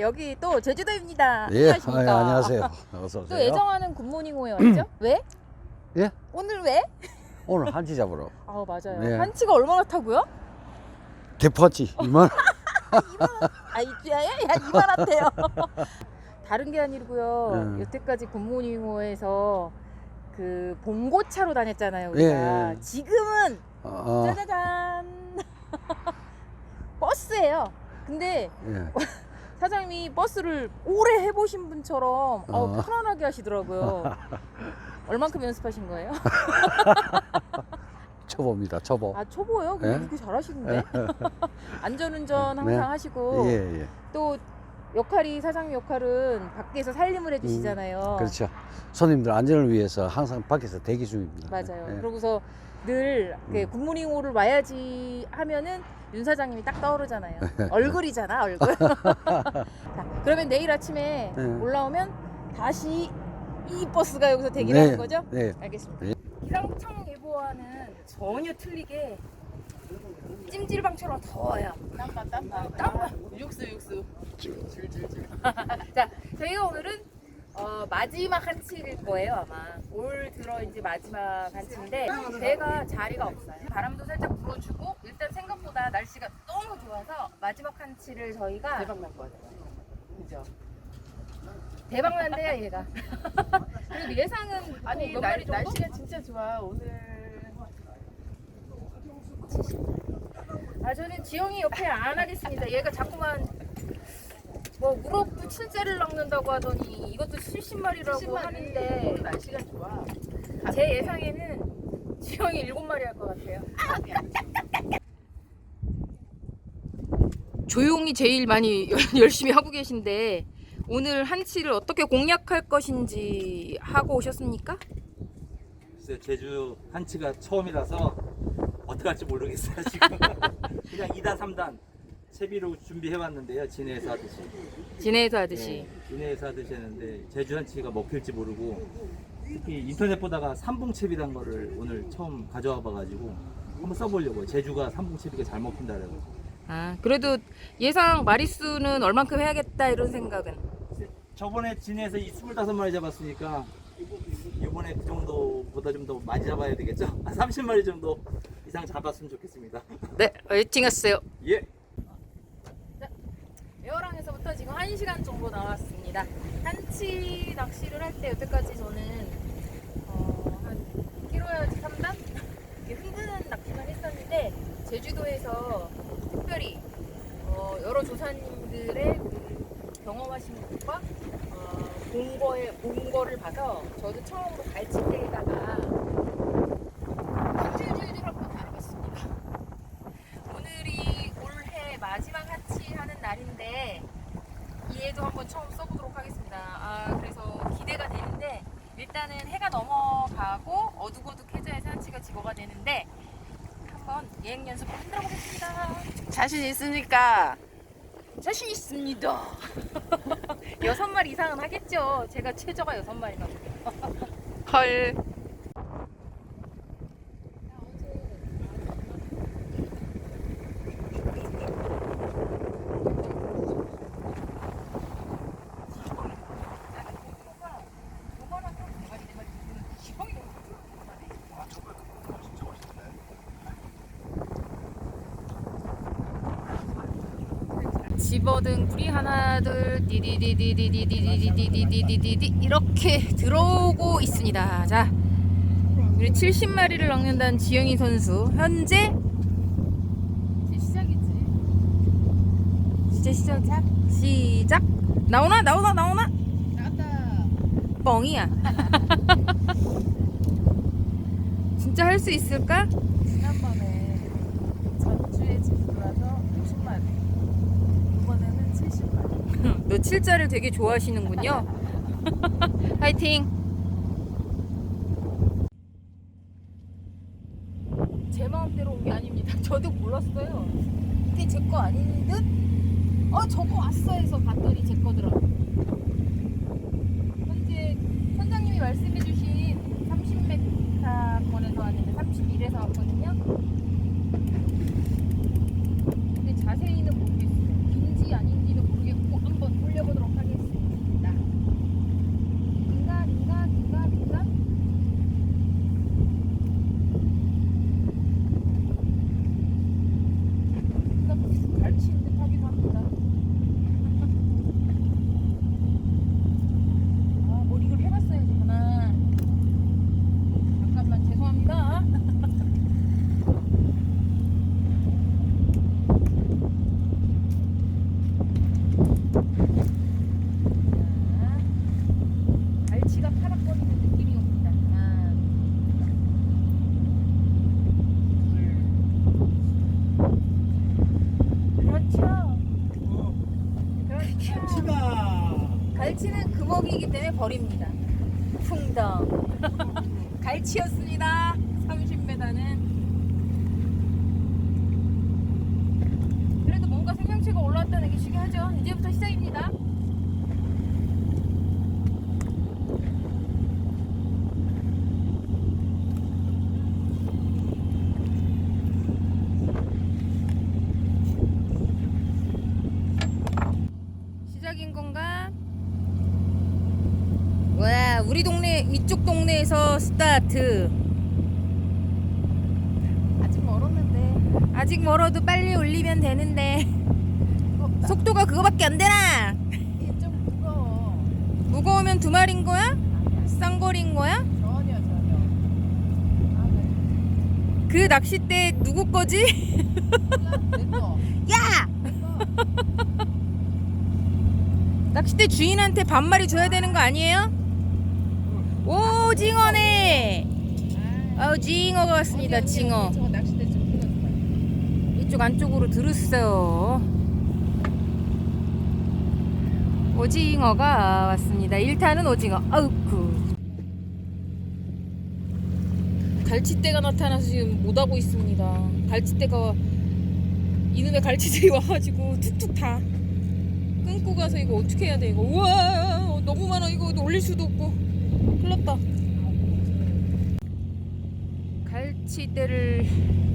여기 또 제주도입니다. 예, 안녕하십니까? 아, 안녕하세요. 어서 또 오세요. 예정하는 굿모닝호에 왔죠? 왜? 예? 오늘 왜? 오늘 한치 잡으러 아 맞아요. 네. 한치가 얼마나 타고요? 대포치 이만. 아 이주야에 야 이만한데요. 다른 게 아니고요. 음. 여태까지 굿모닝호에서 그 봉고차로 다녔잖아요. 우리가 예, 예. 지금은 어, 짜자잔 버스예요. 근데 예. 사장님이 버스를 오래 해보신 분처럼 어, 어. 편안하게 하시더라고요. 얼만큼 연습하신 거예요? 초보입니다. 초보. 아 초보요? 근데 예? 그렇게 잘하시는데? 안전운전 항상 네. 하시고 예, 예. 또 역할이 사장님 역할은 밖에서 살림을 해주시잖아요. 그렇죠. 손님들 안전을 위해서 항상 밖에서 대기 중입니다. 맞아요. 예. 그러고서 늘그 음. 굿모닝호를 와야지 하면은 윤 사장님이 딱 떠오르잖아요. 얼굴이잖아 얼굴. 자, 그러면 내일 아침에 네. 올라오면 다시 이 버스가 여기서 대기하는 네. 거죠? 네. 알겠습니다. 네. 기상청 예보와는 전혀 틀리게 찜질방처럼 더워요. 땀바 땀바 땀바. 육수 육수 자, 저희가 오늘은 어, 마지막 한치일 거예요 아마. 올 들어 이제 마지막 한치인데 배가 자리가 없어요. 바람도 살짝 불어주고 일단 생각보다 날씨가 너무 좋아서 마지막 한치를 저희가 대박 날 것 같아 그죠? 대박 난대요 얘가. 그리고 예상은 아니 몇 날, 마리 정도? 날씨가 진짜 좋아. 오늘 아 저는 지영이 옆에 안 하겠습니다. 얘가 자꾸만 뭐 무릎 칠자를 낚는다고 하더니 이것도 70마리라고 70마리. 하는데 오늘 날씨가 좋아 제 예상에는 지영이 일곱 마리 할 것 같아요. 조용히 제일 많이 열심히 하고 계신데 오늘 한치를 어떻게 공략할 것인지 하고 오셨습니까? 글쎄요, 제주 한치가 처음이라서 어떻게 할지 모르겠어요 지금 그냥 2단 3단 채비로 준비해 왔는데요 진해에서 하듯이. 진해에서 하듯이. 네, 진해에서 하듯이 했는데 제주 한치가 먹힐지 모르고 특히 인터넷 보다가 삼봉채비란 거를 오늘 처음 가져와 봐가지고 한번 써보려고요. 제주가 삼봉채비가 잘 먹힌다 그래가지고. 아 그래도 예상 마리수는 얼만큼 해야겠다 이런 생각은? 저번에 진해에서 이 25마리 잡았으니까 이번에 그 정도보다 좀 더 많이 잡아야 되겠죠? 한 30마리 정도 이상 잡았으면 좋겠습니다. 네 화이팅 하세요. 예! 지금 1시간 정도 나왔습니다. 한치 낚시를 할 때 여태까지 저는 어, 한 1kg야지 3단? 이렇게 흔드는 낚시만 했었는데 제주도에서 특별히 어, 여러 조사님들의 그 경험하신 것과 어, 본, 거에, 본 거를 봐서 저도 처음으로 갈치대에다가 줄줄줄줄 한번 다뤄봤습니다. 오늘이 올해 마지막 하치 하는 날인데 이해도 한번 처음 써보도록 하겠습니다. 아 그래서 기대가 되는데 일단은 해가 넘어가고 어둑어둑해져야지 한치가 직어가 되는데 예행 연습을 흔들어 보겠습니다. 자신 있습니까? 자신 있습니다. 여섯 마리 이상은 하겠죠. 제가 최저가 여섯 마리나. 헐 집어든 굴이 하나 둘 디디디디디디디디디디디디디 이렇게 들어오고 있습니다. 자, 우리 70마리를 낚는다는 지영이 선수. 현재 이제 시작이지. 이제 시작 시작. 나오나? 나오나? 나오나? 나갔다. 뻥이야. 진짜 할 수 있을까? 지난번에 전주에 제주도라서 60마리 이번에는 70마리 너 칠자를 되게 좋아하시는군요. 파이팅. 제 마음대로 온 게 아닙니다. 저도 몰랐어요. 이게 제거 아닌 듯? 어, 저거 왔어 해서 봤더니 제 거더라고. 현재 선장님이 말씀해주신 30m 권에서 왔는데 31에서 왔거든요. 근데 자세히는 모르겠어요. 인지 아닌지는 모르겠고 한번 올려 갈치는 금어기이기 때문에 버립니다. 풍덩. 갈치였습니다. 30m는. 그래도 뭔가 생명체가 올라왔다는 게 중요하죠. 이제부터 시작입니다. 시작인 건가? 와, 우리 동네 이쪽 동네에서 스타트. 아직 멀었는데 아직 멀어도 빨리 올리면 되는데 무겁다. 속도가 그거밖에 안 되나? 이게 좀 무거워. 무거우면 두 마리인 거야? 아니야. 쌍거리인 거야? 전혀 전혀. 아, 네. 그 낚싯대 누구 거지? 몰라? 내 거. 야! 내 거. 낚싯대 주인한테 반마리 줘야 되는 거 아니에요? 오징어네. 아, 아, 징어가 왔습니다. 징어. 이쪽 안쪽으로 들었어요. 오징어가 왔습니다. 1타는 오징어. 아우쿠. 갈치대가 나타나서 지금 못 하고 있습니다. 갈치대가 이놈의 갈치들이 와가지고 툭툭 다 끊고 가서 이거 어떻게 해야 돼 이거 우와 너무 많아 이거 올릴 수도 없고 큰일 났다 갈치대를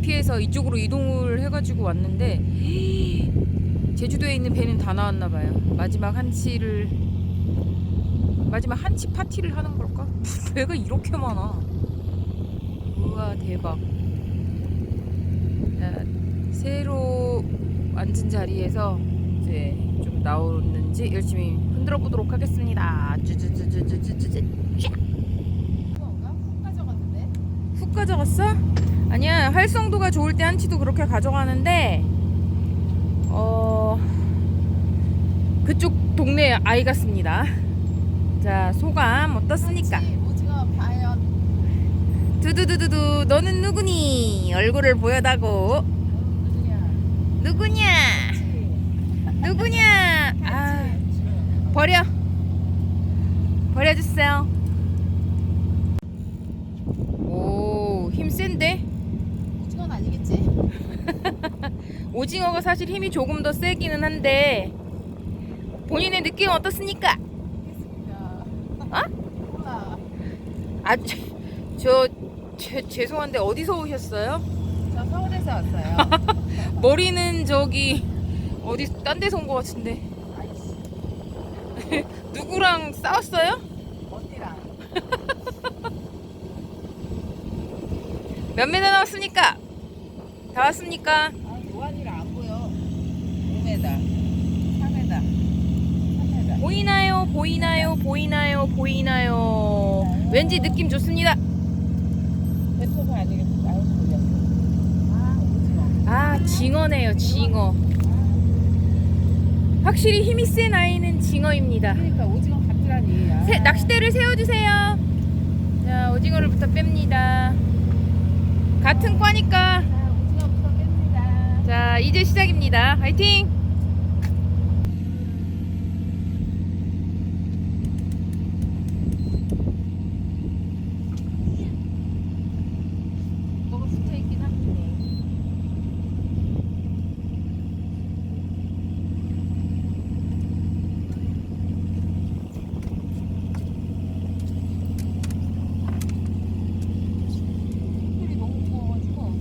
피해서 이쪽으로 이동을 해가지고 왔는데 제주도에 있는 배는 다 나왔나 봐요. 마지막 한치를 마지막 한치 파티를 하는 걸까? 배가 이렇게 많아. 우와 대박. 자, 새로 앉은 자리에서 이제 좀 나오는지 열심히 흔들어 보도록 하겠습니다. 쭈쭈쭈쭈쭈쭈쭈. 무거운가? 훅 가져갔는데. 훅 가져갔어? 아니야 활성도가 좋을 때 한치도 그렇게 가져가는데 어 그쪽 동네 아이 같습니다 자 소감 어떻습니까? 두두두두두 너는 누구니? 얼굴을 보여다고 누구냐? 누구냐? 누구냐? 아 버려 버려주세요 오 힘 센데? 오징어는 아니겠지? 오징어가 사실 힘이 조금 더 세기는 한데 본인의 느낌 어떻습니까? 야. 어? 몰라. 아, 저, 저 죄- 죄송한데 어디서 오셨어요? 저 서울에서 왔어요. 머리는 저기 어디 딴 데서 온 것 같은데 아이씨. 누구랑 싸웠어요? 언니랑. 몇 메다 나왔습니까? 다 왔습니까? 아, 요한이랑 안 보여. 5m. 3m. 3m. 보이나요? 보이나요? 보이나요? 보이나요? 왠지 느낌 좋습니다. 배터가 아니겠고 나올 거야. 아, 징어네요, 징어. 확실히 힘이 센 아이는 징어입니다. 그러니까 오징어 같더라니. 아. 세- 낚싯대를 세워주세요. 자, 오징어를부터 뺍니다. 같은 과니까. 자, 뺍니다. 자, 이제 시작입니다. 화이팅! 뭐가 붙어 있긴 한데. 이 너무 무거워가지고.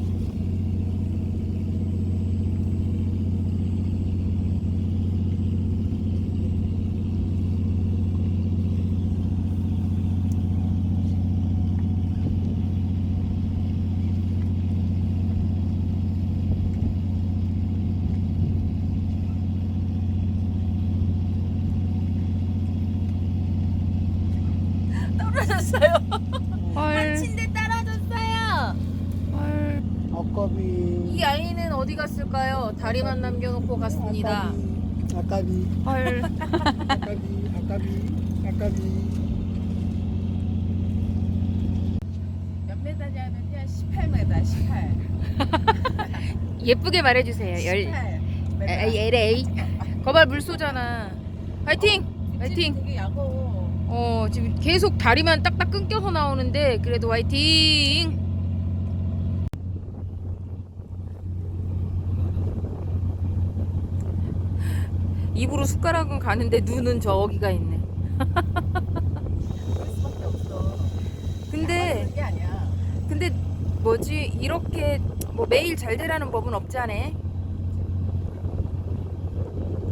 떨어졌어요. 헐. 침대 떨어졌어요. 헐. 아까비. 이 아이는 어디 갔을까요? 다리만 남겨놓고 갔습니다. 아까비. 헐. 아까비. 아까비. 아까비. 몇 메다냐면요. 18m. 18. 예쁘게 말해주세요. 열 18. 에이, LA. 거발 물 쏘잖아. 화이팅! 화이팅! 되게 야거. 어 지금 계속 다리만 딱딱 끊겨서 나오는데 그래도 화이팅! 입으로 숟가락은 가는데 눈은 저기가 있네. 그럴 수밖에 없어. 근데 그게 아니야. 근데 뭐지 이렇게 뭐 매일 잘 되라는 법은 없잖아.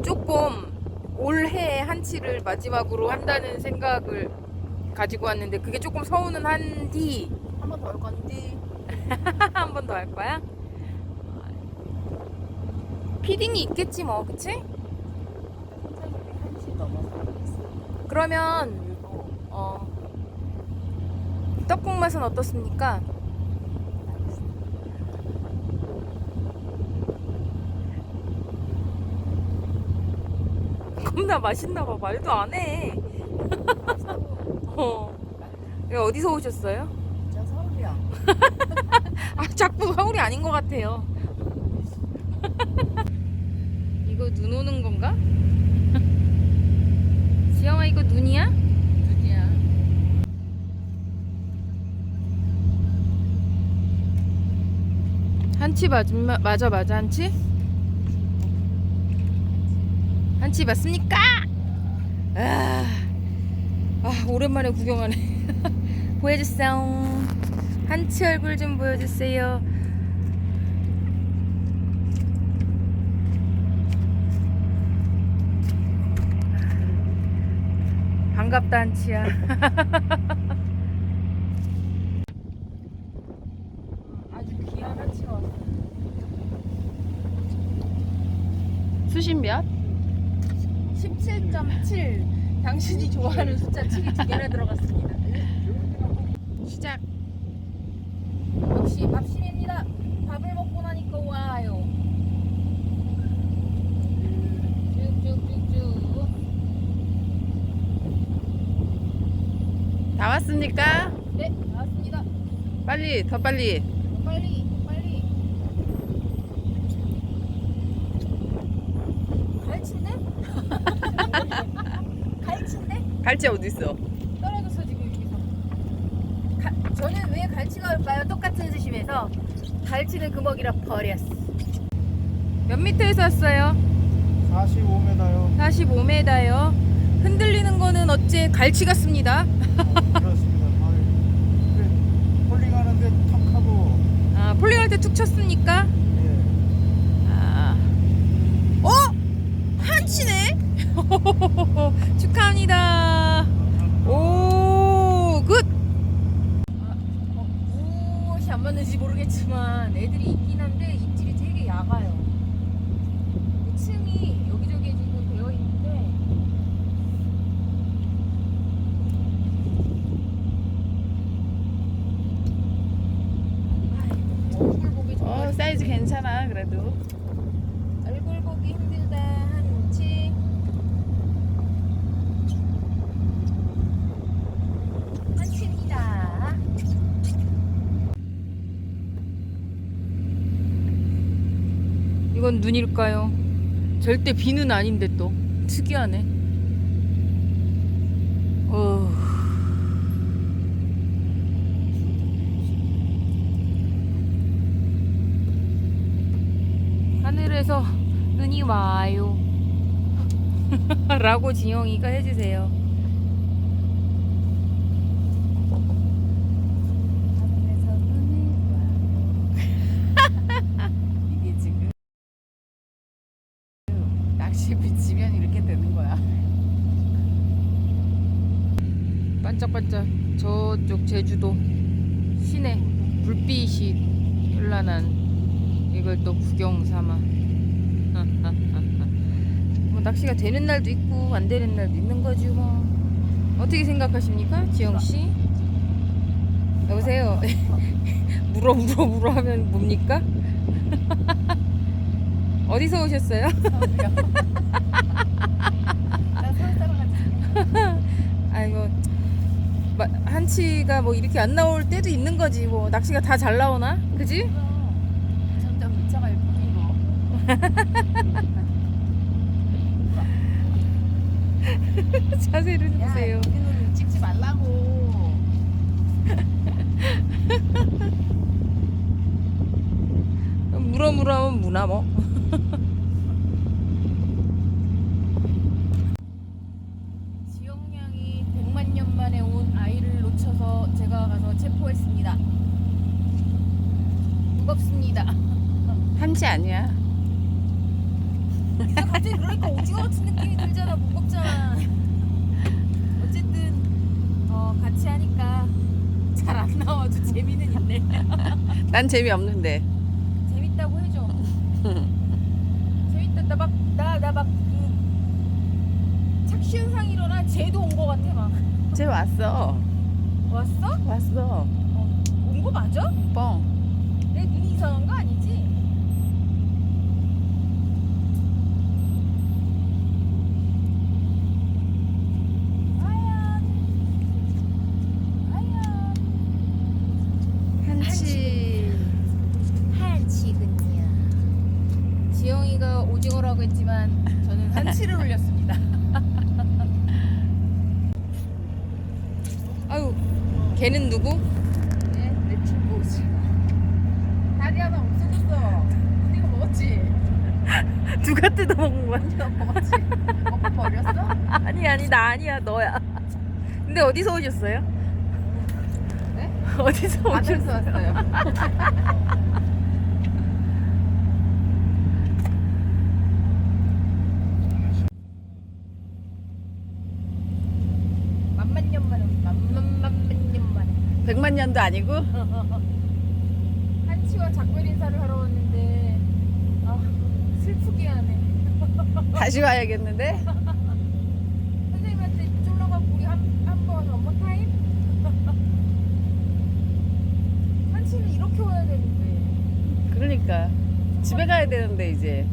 조금 올해 한치를 마지막으로 한다는 생각을 가지고 왔는데 그게 조금 서운은 한디 한 번더올 건데. 한번 더 할 거야? 피딩이 있겠지 뭐 그치? 선생님이 한시 넘어서 있어. 그러면 어 떡국 맛은 어떻습니까? 겁나 맛있나 봐 말도 안 해. 어. 여기 어디서 오셨어요? 저 서울이야. 아 자꾸 서울이 아닌 것 같아요. 이거 눈 오는 건가? 지영아 이거 눈이야? 눈이야. 한치 맞, 마- 맞아 맞아 한치? 한치 맞습니까? 아, 아 오랜만에 구경하네 보여주세요 한치 얼굴 좀 보여주세요 반갑다 한치야. 아주 한치가 왔어 수신 몇? 17.7 당신이 좋아하는 숫자 7이 두 개나 들어갔습니다. 시작. 역시 밥심입니다 밥을 먹고 나니까 와요 쭉쭉쭉쭉 다 왔습니까? 네 나왔습니다 빨리 더 빨리. 빨리 빨리 갈치인데? 갈치인데? 갈치 어디 있어? 떨어졌어 지금 여기서 가, 저는 왜 갈치가 올까요? 똑같은 수심에서 갈치는 금어기라 버렸어 몇 미터에서 왔어요? 45m요. 45m요 흔들리는 거는 어째 갈치 같습니다. 근데 폴링하는데 턱 하고 아 폴링할 때 툭 쳤습니까? 예. 아. 어? 한치네? 축하합니다. 오, 굿! 아, 어, 무엇이 안 맞는지 모르겠지만 애들이 있긴 한데 입질이 되게 얕아요. 층이 여기저기 지금 되어 있는데 아이고, 얼굴 보기 좀 어 사이즈 괜찮아 그래도. 얼굴 보기 힘들다 한치 한치입니다 이건 눈일까요? 절대 비는 아닌데 또 특이하네 어... 하늘에서 눈이 와요. 라고 진영이가 해주세요. 반짝반짝 저쪽 제주도 시내 불빛이 현란한 이걸 또 구경 삼아. 뭐 낚시가 되는 날도 있고 안 되는 날도 있는 거지 뭐. 어떻게 생각하십니까, 지영 씨? 여보세요. 물어 물어 물어 하면 뭡니까? 어디서 오셨어요? 아이고 마- 한치가 뭐 이렇게 안 나올 때도 있는 거지 뭐 낚시가 다 잘 나오나 그지? 자세를 야, 보세요. 여기는 찍지 말라고. 물어물어하면 무나 뭐. 지영양이 100만 년 만에 온 아이를 놓쳐서 제가 가서 체포했습니다. 무겁습니다. 한치 아니야. 갑자기 그러니까 오징어 같은 느낌이 들잖아. 무겁잖아. 어쨌든 어, 같이 하니까 잘 안 나와도 재미는 있네. 난 재미없는데. 재밌다고 해줘. 재밌다. 나막나나막그 착시현상 일어나 쟤도 온 거 같아 막. 쟤 왔어. 왔어? 왔어. 온 거 맞아? 뻥. 내 눈이 이상한 거 아니지? 아야, 한치. 한치군요. 지영이가 오징어라고 했지만 저는 한치를 올렸습니다. 아유, 걔는 누구? 네, 내 친구지. 다리 하나 없어졌어. 네가 먹었지? 누가 뜯어먹은 거야? 네가 먹었지? 먹고 버렸어? 아니 아니 나 아니야 너야. 근데 어디서 오셨어요? 네? 어디서 오셨어요? 왔어요. 만만 년 만에 만만 만만 년 만에 백만 년도 아니고 한치와 작별 인사를 하러 왔는데 아 슬프게 하네. 다시 와야겠는데? 선생님한테 쫄러가고 우리 한한번 원모 타임? 한치는 이렇게 와야 되는데 그러니까 집에 가야 되는데 이제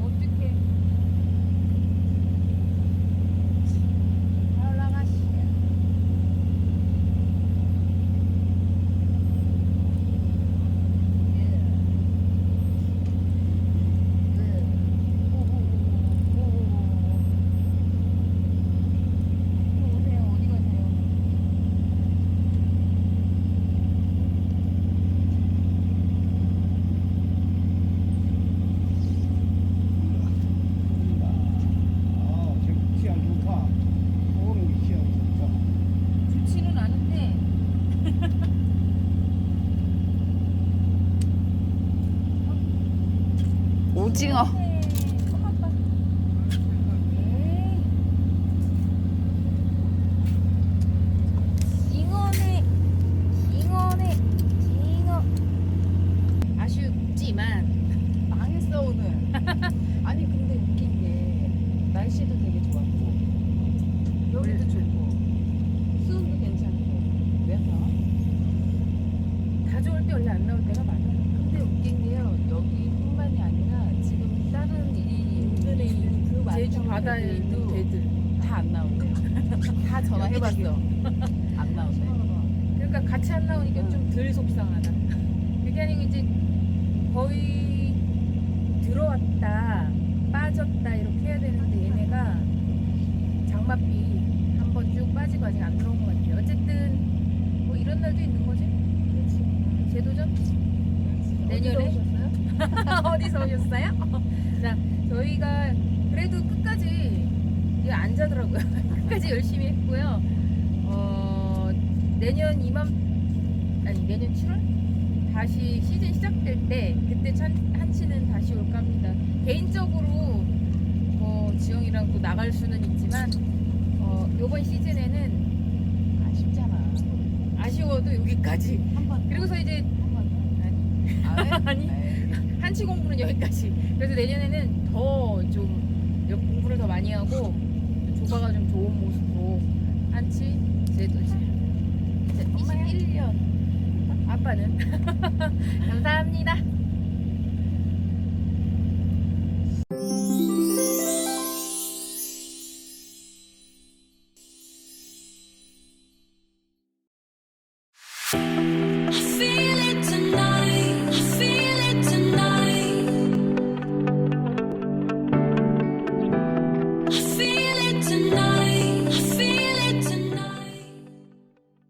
어떻게? 올라가시야. 오세요. 어디 가세요? 아, 저 시장 좋다. 오는 시장 좋다. 좋지는 않은데 오징어 네, 토마토. 에이. 잉어네, 잉어네, 잉어. 아쉽지만 망했어 오늘. 아니 근데 웃긴 게 날씨도 되게 좋았고 여기도 좋고 수온도 괜찮고 왜 나? 다 좋을 때 원래 안 나올 때가 많아. 근데 웃긴 게요 여기뿐만이 아니라 지금 다른 이 인근에 있는 그 있는 데들도 배들. 다 안 나온대. 다 전화해봤어. 안 나온대. 그러니까 같이 안 나오니까 좀 덜 속상하다. 그게 이제 거의 들어왔다, 빠졌다 이렇게 해야 되는데 얘네가 장맛비 한 번 쭉 빠지고 아직 안 들어온 것 같아요. 어쨌든 뭐 이런 날도 있는 거지. 그렇지. 재도전? 내년에? 어디서 오셨어요? 자, 저희가 그래도 끝까지 안 자더라고요. 끝까지 열심히 했고요. 어, 내년 이맘 아니 내년 7월 다시 시즌 시작될 때 그때 찬, 한치는 다시 올까 합니다. 개인적으로 뭐 지영이랑 또 나갈 수는 있지만 어, 이번 시즌에는 아쉽잖아. 아쉬워도 여기까지. 한번 그리고서 이제 아니. 한치 공부는 여기까지. 그래서 내년에는 더좀 공부를 더 많이 하고 조가가 좀 좋은 모습으로 한치 제도지. 21년 아빠는 감사합니다.